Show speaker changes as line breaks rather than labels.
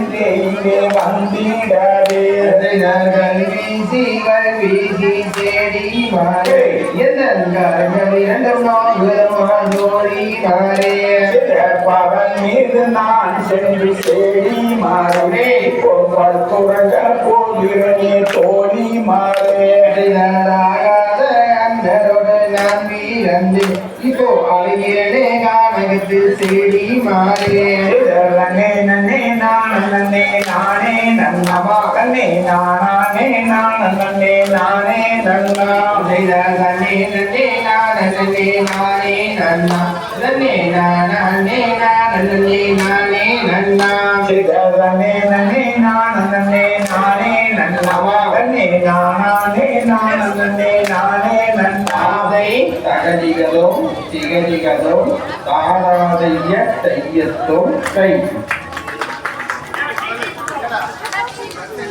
தின்றே இங்கே வந்திடாதே
அதினர்கள் வீசிகள் வீசி தேடி மாறே எதன்கள் இரண்டும் நோகுமான் ஓடி மாறே
பவன் மீது நான் சென்று தேடி மாறவே படுத்துறங்க போகிறனே தோழி மாறே.
அதினராகாத அந்தரோடு நான் வீரந்து இப்போ அழுகிறனே கானகத்து தேடி மாறே.
நன்னே నాకనే నానే నానన్నే
నానే నన్న నిదగనే నన్నే నానన్నే నానే నన్న నన్నే నానన్నే నానన్నే
నానే నన్న నిదగనే నన్నే నానన్నే నానే నన్న వాగనే నానే నానన్నే నానే నన్న
ఆదై తగదిగదో తిగదిగదో తారాదయ్య తయ్యతో కై.